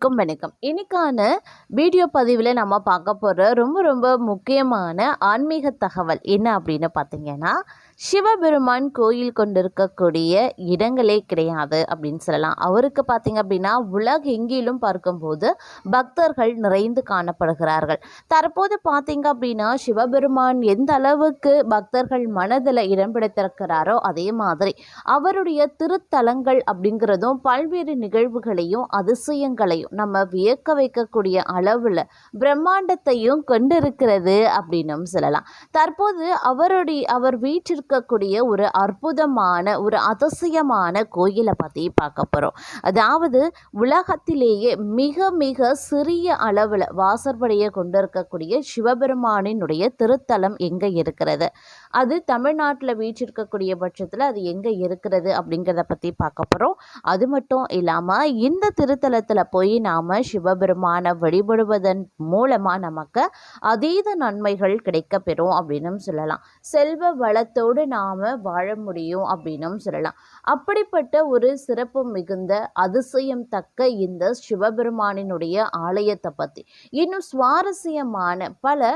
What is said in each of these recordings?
அனைவருக்கும் வணக்கம். இன்னைக்கான வீடியோ பதிவில் நம்ம பார்க்க போகிற ரொம்ப ரொம்ப முக்கியமான ஆன்மீக தகவல் என்ன அப்படின்னு பார்த்தீங்கன்னா சிவபெருமான் கோயில் கொண்டிருக்கக்கூடிய இடங்களே கிடையாது அப்படின்னு சொல்லலாம். அவருக்கு பார்த்தீங்க அப்படின்னா உலகெங்கிலும் பார்க்கும்போது பக்தர்கள் நிறைந்து காணப்படுகிறார்கள். தற்போது பார்த்திங்க அப்படின்னா சிவபெருமான் எந்த அளவுக்கு பக்தர்கள் மனதில் இடம் பிடித்திருக்கிறாரோ அதே மாதிரி அவருடைய திருத்தலங்கள் அப்படிங்கிறதும் பல்வேறு நிகழ்வுகளையும் அதிசயங்களையும் நம்ம வியக்க வைக்கக்கூடிய அளவில் பிரம்மாண்டத்தையும் கொண்டிருக்கிறது அப்படின்னும் சொல்லலாம். தற்போது அவருடைய அவர் வீட்டிற்கு இருக்கக்கூடிய ஒரு அற்புதமான ஒரு அதிசயமான கோயிலை பற்றி பார்க்க போகிறோம் அதாவது உலகத்திலேயே மிக மிக சிறிய அளவில் வாசற்படியை கொண்டிருக்கக்கூடிய சிவபெருமானினுடைய திருத்தலம் எங்கே இருக்கிறது? அது தமிழ்நாட்டில் வீற்றிருக்கக்கூடிய பட்சத்தில் அது எங்கே இருக்கிறது அப்படிங்கிறத பற்றி பார்க்க போகிறோம் அது மட்டும் இல்லாமல் இந்த திருத்தலத்தில் போய் நாம் சிவபெருமானை வழிபடுவதன் மூலமாக நமக்கு அதீத நன்மைகள் கிடைக்கப்பெறும் அப்படின்னும் சொல்லலாம். செல்வ வளத்தோடு நாம் வாழ முடியும் அப்படின்னும் சொல்லலாம். அப்படிப்பட்ட ஒரு சிறப்பு மிகுந்த அதிசயம் தக்க இந்த சிவபெருமானினுடைய ஆலயத்தை பற்றி இன்னும் சுவாரஸ்யமான பல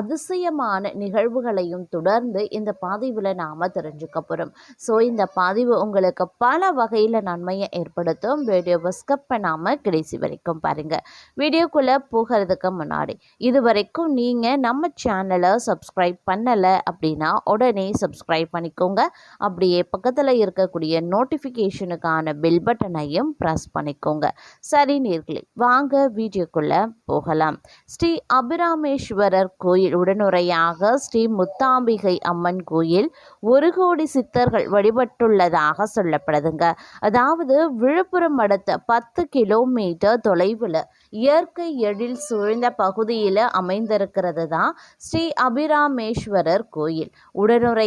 அதிசயமான நிகழ்வுகளையும் தொடர்ந்து இந்த பதிவில் நாம் தெரிஞ்சுக்க போகிறோம் ஸோ இந்த பதிவு உங்களுக்கு பல வகையில் நன்மையை ஏற்படுத்தும். வீடியோவை ஸ்கிப் பண்ணாமல் கடைசி வரைக்கும் பாருங்கள் வீடியோக்குள்ளே போகிறதுக்கு முன்னாடி இது வரைக்கும் நீங்கள் நம்ம சேனலை சப்ஸ்கிரைப் பண்ணலை அப்படின்னா உடனே சப்ஸ்கிரைப் பண்ணிக்கோங்க. அப்படியே பக்கத்தில் இருக்கக்கூடிய நோட்டிஃபிகேஷனுக்கான பெல் பட்டனையும் ப்ரெஸ் பண்ணிக்கோங்க. சரி நேர்களே வாங்க வீடியோக்குள்ளே போகலாம். ஸ்ரீ அபிராமேஸ்வரர் கோயில் உடனுறையாக ஸ்ரீ முத்தாம்பிகை அம்மன் கோயில் ஒரு கோடி சித்தர்கள் வழிபட்டுள்ளதாக சொல்லப்படுதுங்க. அதாவது விழுப்புரம் அடுத்த பத்து கிலோமீட்டர் தொலைவில் இயற்கை எழில் சூழ்ந்த பகுதியில் அமைந்திருக்கிறது தான் ஸ்ரீ அபிராமேஸ்வரர் கோயில்.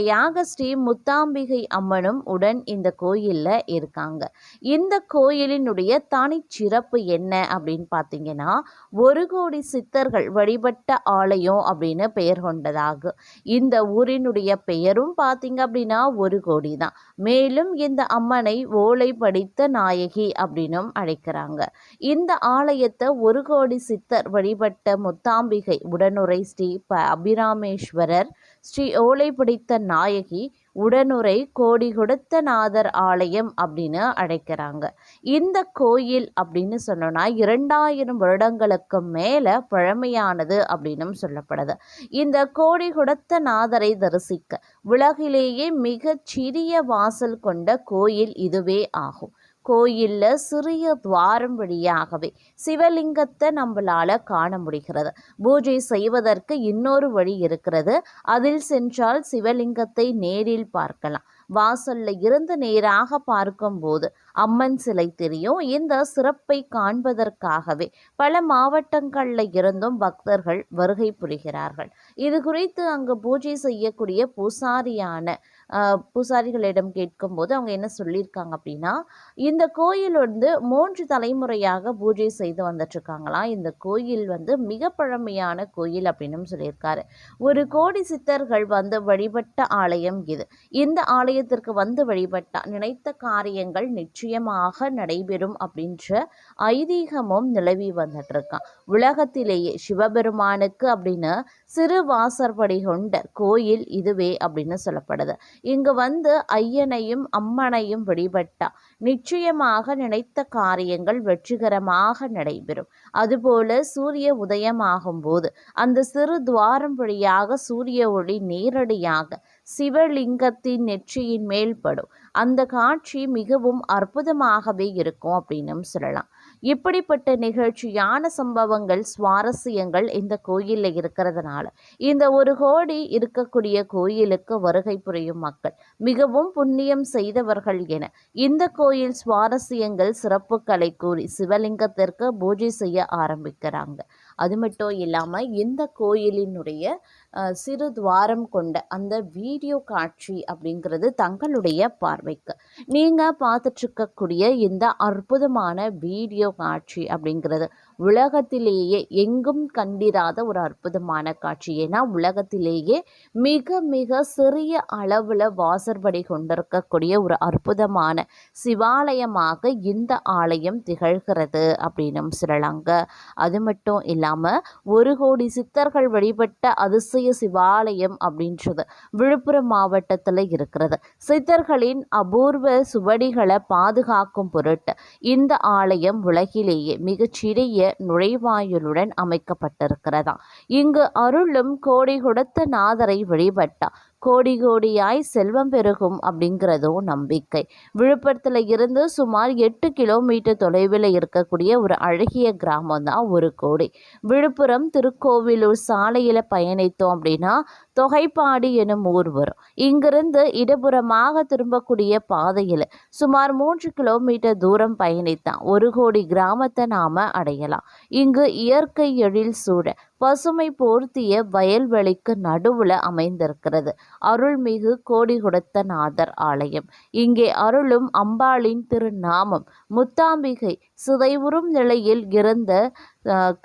உடனுறையாக ஸ்ரீ முத்தாம்பிகை அம்மனும் உடன் இந்த கோயிலில் இருக்காங்க. இந்த கோயிலினுடைய தனிச்சிறப்பு என்ன அப்படின்னு பார்த்தீங்கன்னா ஒரு கோடி சித்தர்கள் வழிபட்ட ஆலயம் அப்படின்னு பெயர் கொண்டதாகும் இந்த ஊரினுடைய பெயரும் பார்த்தீங்க அப்படின்னா ஒரு கோடி தான் மேலும் இந்த அம்மனை ஓலை படித்த நாயகி அப்படின்னும் அழைக்கிறாங்க. இந்த ஆலயத்தை ஒரு கோடி சித்தர் வழிபட்ட முத்தாம்பிகை உடனுரை ஸ்ரீ ப அபிராமேஸ்வரர் ஸ்ரீ ஓலை பிடித்த நாயகி உடனுரை கோடி கொடுத்த நாதர் ஆலயம் அப்படின்னு அழைக்கிறாங்க. இந்த கோயில் அப்படின்னு சொன்னோன்னா இரண்டாயிரம் வருடங்களுக்கு மேலே பழமையானது அப்படின்னும் சொல்லப்படுது. இந்த கோடி கொடுத்த நாதரை தரிசிக்க உலகிலேயே மிகச் சிறிய வாசல் கொண்ட கோயில் இதுவே ஆகும். கோயிலில் சிறிய துவாரம் வழியாகவே சிவலிங்கத்தை நம்மளால் காண முடிகிறது. பூஜை செய்வதற்கு இன்னொரு வழி இருக்கிறது. அதில் சென்றால் சிவலிங்கத்தை நேரில் பார்க்கலாம். வாசல்ல இருந்து நேராக பார்க்கும்போது அம்மன் சிலை தெரியும். இந்த சிறப்பை காண்பதற்காகவே பல மாவட்டங்களில் இருந்தும் பக்தர்கள் வருகை புரிகிறார்கள். இது குறித்து அங்கு பூஜை செய்யக்கூடிய பூசாரியான பூசாரிகளிடம் கேட்கும்போது அவங்க என்ன சொல்லியிருக்காங்க அப்படின்னா இந்த கோயில் வந்து மூன்று தலைமுறையாக பூஜை செய்து வந்துட்டுருக்காங்களாம் இந்த கோயில் வந்து மிக பழமையான கோயில் அப்படின்னு சொல்லியிருக்காரு. ஒரு கோடி சித்தர்கள் வந்து வழிபட்ட ஆலயம் இது. இந்த ஆலயத்திற்கு வந்து வழிபட்டா நினைத்த காரியங்கள் நிச்சயமாக நடைபெறும் அப்படின்ற ஐதீகமும் நிலவி வந்துட்டு இருக்கான் உலகத்திலேயே சிவபெருமானுக்கு அப்படின்னு சிறு வாசற்படி கொண்ட கோயில் இதுவே அப்படின்னு சொல்லப்படுது. இங்கு வந்து ஐயனையும் அம்மனையும் வழிபட்டா நிச்சயமாக நினைத்த காரியங்கள் வெற்றிகரமாக நடைபெறும். அதுபோல சூரிய உதயமாகும் போது அந்த சிறு துவாரம் வழியாக சூரிய ஒளி நேரடியாக சிவலிங்கத்தின் நெற்றியின் மேல் படும். அந்த காட்சி மிகவும் அற்புதமாகவே இருக்கும் அப்படின்னும் சொல்லலாம். இப்படிப்பட்ட நிகழ்ச்சியான சம்பவங்கள் சுவாரஸ்யங்கள் இந்த கோயிலில் இருக்கிறதுனால. இந்த ஒரு கோடி இருக்கக்கூடிய கோயிலுக்கு வருகை புரியும் மக்கள். மிகவும் புண்ணியம் செய்தவர்கள் என. இந்த கோயில் சுவாரஸ்யங்கள் சிறப்புகளை கூறி சிவலிங்கத்திற்கு பூஜை செய்ய ஆரம்பிக்கிறாங்க. அது மட்டும் இல்லாமல் இந்த கோயிலினுடைய அஹ், சிறு துவாரம் கொண்ட அந்த வீடியோ காட்சி அப்படிங்கிறது தங்களுடைய பார்வைக்கு. நீங்கள் பார்த்துட்ருக்கக்கூடிய இந்த அற்புதமான வீடியோ காட்சி அப்படிங்கிறது உலகத்திலேயே எங்கும் கண்டிராத ஒரு அற்புதமான காட்சி. ஏன்னா உலகத்திலேயே மிக மிக சிறிய அளவில் வாசற்படி கொண்டிருக்கக்கூடிய ஒரு அற்புதமான சிவாலயமாக இந்த ஆலயம் திகழ்கிறது அப்படின்னு சொல்லலாங்க. அது மட்டும் இல்லாமல் ஒரு கோடி சித்தர்கள் வழிபட்ட அதிசய சிவாலயம் அப்படின்றது விழுப்புரம் மாவட்டத்தில் இருக்கிறது. சித்தர்களின் அபூர்வ சுவடிகளை பாதுகாக்கும் பொருட்டு இந்த ஆலயம் உலகிலேயே மிகச்சிறிய நுழைவாயிலுடன் அமைக்கப்பட்டிருக்கிறதா? இங்கு அருளும் கோடி கொடுத்த நாதரை வழிபட்டா கோடி கோடியாய் செல்வம் பெருகும் அப்படிங்கிறதும் நம்பிக்கை. விழுப்புரத்தில் இருந்து சுமார் எட்டு கிலோமீட்டர் தொலைவில் இருக்கக்கூடிய ஒரு அழகிய கிராமம் தான் ஒரு கோடி. விழுப்புரம் திருக்கோவிலூர் சாலையில் பயணித்தோம் அப்படின்னா தொகைப்பாடி எனும் ஊர் வரும். இங்கிருந்து இடப்புறமாக திரும்பக்கூடிய பாதையில் சுமார் மூன்று கிலோமீட்டர் தூரம் பயணித்தான். ஒரு கோடி கிராமத்தை நாம் அடையலாம். இங்கு இயற்கை எழில் சூழ பசுமை போர்த்திய வயல்வெளிக்கு நடுவுல அமைந்திருக்கிறது. அருள்மிகு கோடிகுடத்த நாதர் ஆலயம். இங்கே அருளும் அம்பாளின் திருநாமம். முத்தாம்பிகை சிதைவுறும் நிலையில் இருந்த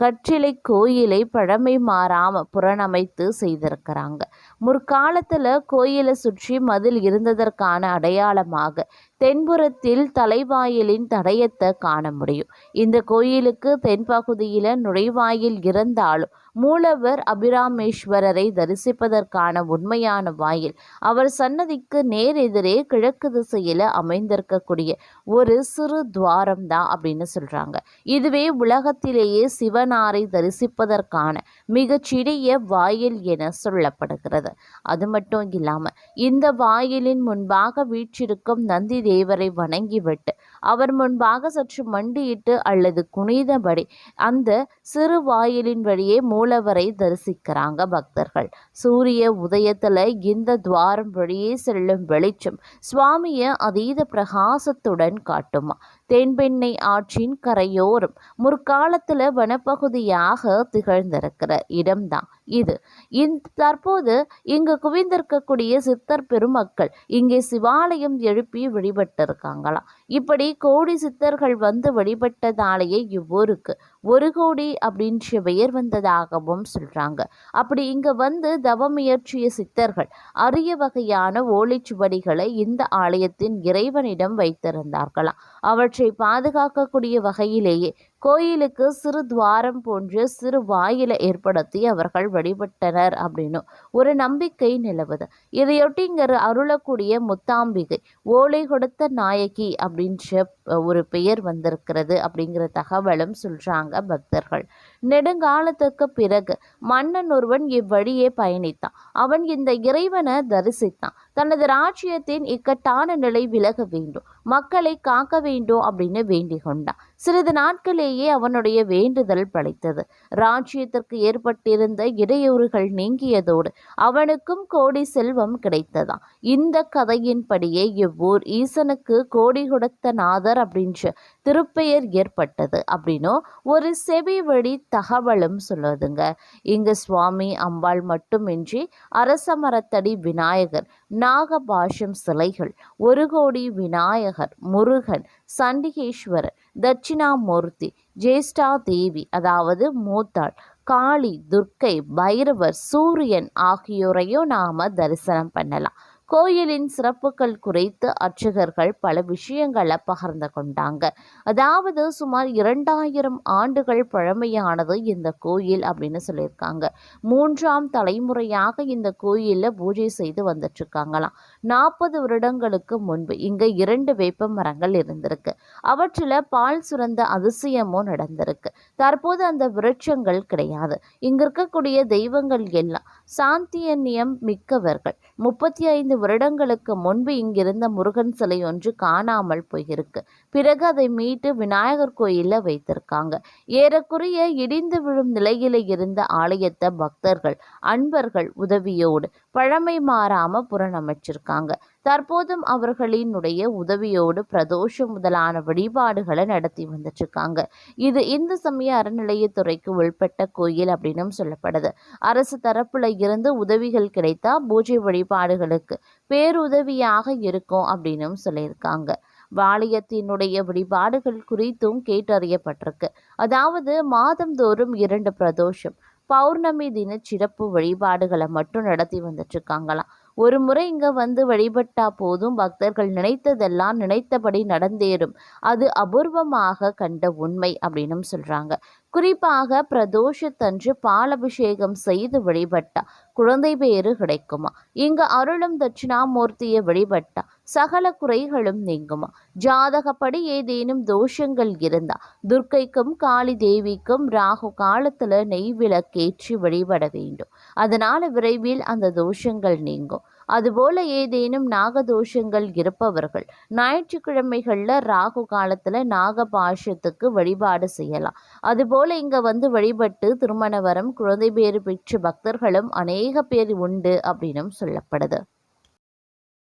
கற்றிலை கோயிலை பழமை மாறாம புறணமைத்து செய்திருக்கிறாங்க. முற்காலத்தில் கோயிலை சுற்றி மதில் இருந்ததற்கான அடையாளமாக தென்புறத்தில் தலைவாயிலின் தடயத்தை காண முடியும். இந்த கோயிலுக்கு தென்பகுதியில் நுழைவாயில் இருந்தாலும் மூலவர் அபிராமேஸ்வரரை தரிசிப்பதற்கான உண்மையான வாயில். அவர் சன்னதிக்கு நேர் எதிரே கிழக்கு திசையில் அமைந்திருக்கக்கூடிய ஒரு சிறு துவாரம் தான் அப்படின்னு சொல்கிறாங்க இதுவே உலகத்திலேயே சிவனாரை தரிசிப்பதற்கான மிகச்சிறிய வாயில் என சொல்லப்படுகிறது. அது மட்டும் இல்லாமல் இந்த வாயிலின் முன்பாக வீற்றிருக்கும் நந்தி தேவரை வணங்கிவிட்டு அவர் முன்பாக சற்று மண்டியிட்டு அல்லது குனிதபடி அந்த சிறு வாயிலின் வழியே மூலவரை தரிசிக்கிறாங்க பக்தர்கள். சூரிய உதயத்தில் இந்த துவாரம் வழியே செல்லும் வெளிச்சம் சுவாமியை அதீத பிரகாசத்துடன் காட்டுமா. தென்பெண்ணை ஆற்றின் கரையோரம் முற்காலத்தில் வனப்பகுதியாக திகழ்ந்திருக்கிற இடம்தான் இது. இந் தற்போது இங்கு குவிந்திருக்கக்கூடிய சித்தர் பெருமக்கள் இங்கே சிவாலயம் எழுப்பி வழிபட்டிருக்காங்களாம் இப்படி கோடி சித்தர்கள் வந்து வழிபட்டதாலேயே இவ்வூருக்கு. ஒரு கோடி அப்படின்ற பெயர் வந்ததாகவும் சொல்கிறாங்க அப்படி இங்கே வந்து தவமுயற்சிய சித்தர்கள் அரிய வகையான ஓலைச்சுவடிகளை இந்த ஆலயத்தின் இறைவனிடம் வைத்திருந்தார்களாம். அவற்றை பாதுகாக்கக்கூடிய வகையிலேயே கோயிலுக்கு சிறு துவாரம் போன்ற சிறு வாயிலை ஏற்படுத்தி அவர்கள் வழிபட்டனர் அப்படின்னு ஒரு நம்பிக்கை நிலவுது. இதையொட்டி இங்கே அருளக்கூடிய முத்தாம்பிகை ஓலை கொடுத்த நாயகி அப்படின்ற ஒரு பெயர் வந்திருக்கிறது அப்படிங்கிற தகவலும் சொல்கிறாங்க பக்தர்கள். நெடுங்காலத்துக்கு பிறகு மன்னன் ஒருவன் இவ்வழியே பயணித்தான். அவன் இந்த இறைவனை தரிசித்தான். தனது ராஜ்யத்தின் இக்கட்டான நிலை விலக வேண்டும். மக்களை காக்க வேண்டும் அப்படின்னு வேண்டிக் கொண்டான். சிறிது நாட்களேயே அவனுடைய வேண்டுதல் படைத்தது ராஜ்யத்திற்கு ஏற்பட்டிருந்த இடையூறுகள் நீங்கியதோடு அவனுக்கும் கோடி செல்வம் கிடைத்ததாம். இந்த கதையின்படியே இவ்வூர் ஈசனுக்கு கோடி கொடுத்த நாதர் அப்படின்ற திருப்பெயர் ஏற்பட்டது அப்படின்னும் ஒரு செவி வழி தகவலும் சொல்லுதுங்க. இங்கு சுவாமி அம்பாள் மட்டுமின்றி அரச மரத்தடி விநாயகர் நாகபாஷம் சிலைகள் ஒரு கோடி விநாயகர் முருகன் சண்டிகேஸ்வரர் தட்சிணாமூர்த்தி ஜேஷ்டா தேவி அதாவது மூத்தாள் காளி துர்க்கை பைரவர் சூரியன் ஆகியோரையும் நாம் தரிசனம் பண்ணலாம். கோயிலின் சிறப்புகள் குறித்து அர்ச்சகர்கள் பல விஷயங்களை பகிர்ந்து கொண்டாங்க. அதாவது சுமார் இரண்டாயிரம் ஆண்டுகள் பழமையானது இந்த கோயில் அப்படின்னு சொல்லியிருக்காங்க. மூன்றாம் தலைமுறையாக இந்த கோயிலில் பூஜை செய்து வந்துட்டுருக்காங்களாம் நாற்பது வருடங்களுக்கு முன்பு இங்கே இரண்டு வேப்ப மரங்கள் இருந்திருக்கு. அவற்றில் பால் சுரந்த அதிசயமும் நடந்திருக்கு. தற்போது அந்த விருட்சங்கள் கிடையாது. இங்க இருக்கக்கூடிய தெய்வங்கள் எல்லாம் சாந்தியன்யம் மிக்கவர்கள். முப்பத்தி ஐந்து வருடங்களுக்கு முன்பு இங்கிருந்த முருகன் சிலை ஒன்று காணாமல் போயிருக்கு. பிறகு அதை மீட்டு விநாயகர் கோயிலில் வைத்திருக்காங்க. ஏறக்குறைய இடிந்து விழும் நிலையில இருந்த ஆலயத்தை பக்தர்கள் அன்பர்கள் உதவியோடு பழமை மாறாம புறணமைச்சிருக்காங்க தற்போதும் அவர்களினுடைய உதவியோடு பிரதோஷம் முதலான வழிபாடுகளை நடத்தி வந்துட்டு இருக்காங்க இது இந்து சமய அறநிலையத்துறைக்கு உள்பட்ட கோயில் அப்படின்னும் சொல்லப்படுது. அரசு தரப்புல இருந்து உதவிகள் கிடைத்தா பூஜை வழிபாடுகளுக்கு பேருதவியாக இருக்கும் அப்படின்னும் சொல்லியிருக்காங்க. வாளையத்தினுடைய வழிபாடுகள் குறித்தும் கேட்டறியப்பட்டிருக்கு. அதாவது மாதந்தோறும் இரண்டு பிரதோஷம். பௌர்ணமி தின சிறப்பு வழிபாடுகளை மட்டும் நடத்தி வந்துட்டு இருக்காங்களாம் ஒரு முறை இங்கே வந்து வழிபட்டா போதும் பக்தர்கள் நினைத்ததெல்லாம் நினைத்தபடி நடந்தேறும். அது அபூர்வமாக கண்ட உண்மை அப்படின்னும் சொல்கிறாங்க குறிப்பாக பிரதோஷத்தன்று பாலபிஷேகம் செய்து வழிபட்டா குழந்தை பேறு கிடைக்குமா? இங்கே அருளும் தட்சிணாமூர்த்தியை வழிபட்டா சகல குறைகளும் நீங்குமா? ஜாதகப்படி ஏதேனும் தோஷங்கள் இருந்தா துர்க்கைக்கும் காளி தேவிக்கும் ராகு காலத்துல நெய் விளக்கேற்றி வழிபட வேண்டும். அதனால விரைவில் அந்த தோஷங்கள் நீங்கும். அதுபோல ஏதேனும் நாகதோஷங்கள் இருப்பவர்கள் ஞாயிற்றுக்கிழமைகளில் ராகு காலத்தில் நாகபாஷத்துக்கு வழிபாடு செய்யலாம். அதுபோல இங்கே வந்து வழிபட்டு திருமண வரம் குழந்தை பேறு பெற்ற பக்தர்களும் அநேக பேர் உண்டு அப்படின்னும் சொல்லப்படுது.